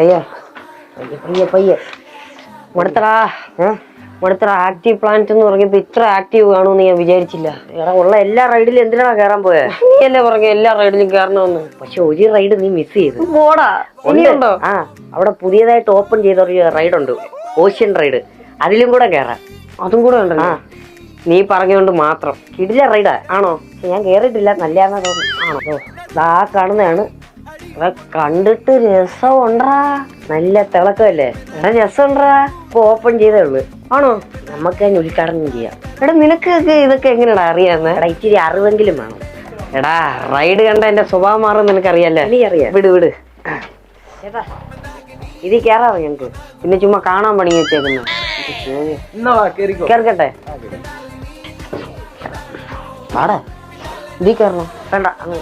പയ്യ പയ്യ പയ്യ പയ്യ മടുത്തടാ ആക്റ്റീവ് പ്ലാന്റ് എന്ന് പറഞ്ഞപ്പോ ഇത്ര ആക്റ്റീവ് കാണുമെന്ന് ഞാൻ വിചാരിച്ചില്ല. എടാ ഉള്ള എല്ലാ റൈഡിലും എന്തിനാ കയറാൻ പോയെ? നീയല്ലേ പറഞ്ഞ എല്ലാ റൈഡിലും കയറണമെന്ന് പക്ഷെ ഒരു റൈഡ് നീ മിസ് ചെയ്തു. പോടാ ഇനിയുണ്ടോ? ആ അവിടെ പുതിയതായിട്ട് ഓപ്പൺ ചെയ്ത ഒരു റൈഡ് ഉണ്ട്. ഓഷ്യൻ റൈഡ് അതിലും കൂടെ കയറാം അതും കൂടെ ഉണ്ട് ആ. നീ പറഞ്ഞുകൊണ്ട് മാത്രം. കിടില റൈഡാ ആണോ? ഞാൻ കേറിയിട്ടില്ല. നല്ലതാണെന്ന് തോന്നുന്നു. ആണോ? ദാ കാണുന്നതാണ്. കണ്ടിട്ട് രസമുണ്ടാ നല്ല തിളക്കമല്ലേ? എടാ രസമുണ്ടാ ഇപ്പൊ ഓപ്പൺ ചെയ്തേ ഉള്ളു. ആണോ? നമുക്ക് തന്നെ ഉദ്ഘാടനം ചെയ്യാം. എടാ നിനക്കൊക്കെ ഇതൊക്കെ എങ്ങനെയാടാ അറിയാന്ന് എടാ ഇച്ചിരി അറിവെങ്കിലും വേണം. എടാ റൈഡ് കണ്ട എന്റെ സ്വഭാവം മാറും നിനക്കറിയാല്ലേ? നീ അറിയാം വിട്. വിട് ചേട്ടാ ഇത് കയറാമോ ഞങ്ങക്ക്. പിന്നെ ചുമ്മാ കാണാൻ പണി വെച്ചേക്കുന്നു. കേൾക്കട്ടെ ആടാ ഇതീ കയറണം വേണ്ട അങ്ങ്.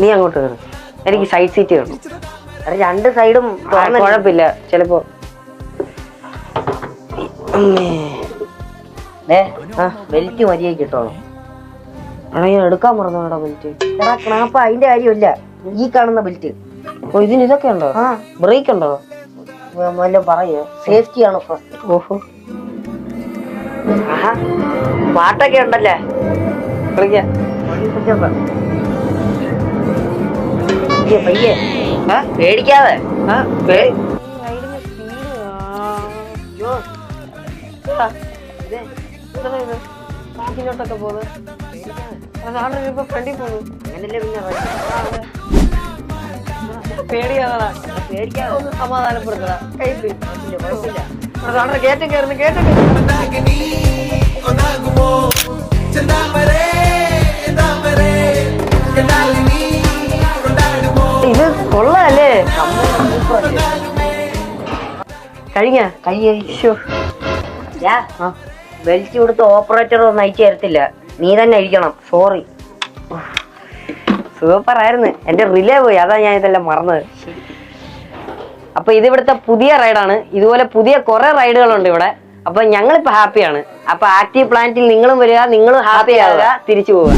നീ അങ്ങോട്ട് കയറി എനിക്ക് സൈഡ് സീറ്റ് കയറും രണ്ട് സൈഡും കുഴപ്പമില്ല. ചിലപ്പോ ബെൽറ്റ് മതിയായി കിട്ടോളൂ എടാ ഞാൻ എടുക്കാൻ മറന്നോടാ ബെൽറ്റ് എടാ ക്ലാപ്പ അതിന്റെ കാര്യമില്ല. ഈ കാണുന്ന ബെൽറ്റ് ഓ ഇതിന് ഇതൊക്കെ ഉണ്ടോ? ആ. ബ്രേക്ക് ഉണ്ടോ? വല്ലതും പറയോ? സേഫ്റ്റി ആണ് ഫസ്റ്റ് ഓഹോ. പാട്ടൊക്കെ ഉണ്ടല്ലേ? കളിക്കാം. പയ്യെ പയ്യെ. ആ? പേടിക്കാതെ ആ, പേ- പേടിയാതാ പേടിക്കാതെ ഒന്ന് സമാധാനപ്പെടുത്തടാ. കയ്യിൽ കുഴപ്പമില്ല. കേറ്റം കൊള്ളാല്ലേ? കഴിഞ്ഞ? കൈ ബെൽറ്റ് കൊടുത്ത് ഓപ്പറേറ്റർ ഒന്നും അയച്ചു തരത്തില്ല നീ തന്നെ ഇരിക്കണം. സോറി സൂപ്പർ ആയിരുന്നു എന്റെ റിലേ പോയി. അതാ ഞാൻ ഇതെല്ലാം മറന്നത്. അപ്പൊ ഇത് ഇവിടുത്തെ പുതിയ റൈഡാണ് ഇതുപോലെ പുതിയ കുറെ റൈഡുകളുണ്ട് ഇവിടെ. അപ്പൊ ഞങ്ങളിപ്പോ ഹാപ്പിയാണ് അപ്പൊ ആക്റ്റീവ് പ്ലാന്റിൽ നിങ്ങളും വരിക നിങ്ങളും ഹാപ്പി ആവുക. തിരിച്ചു പോവുക.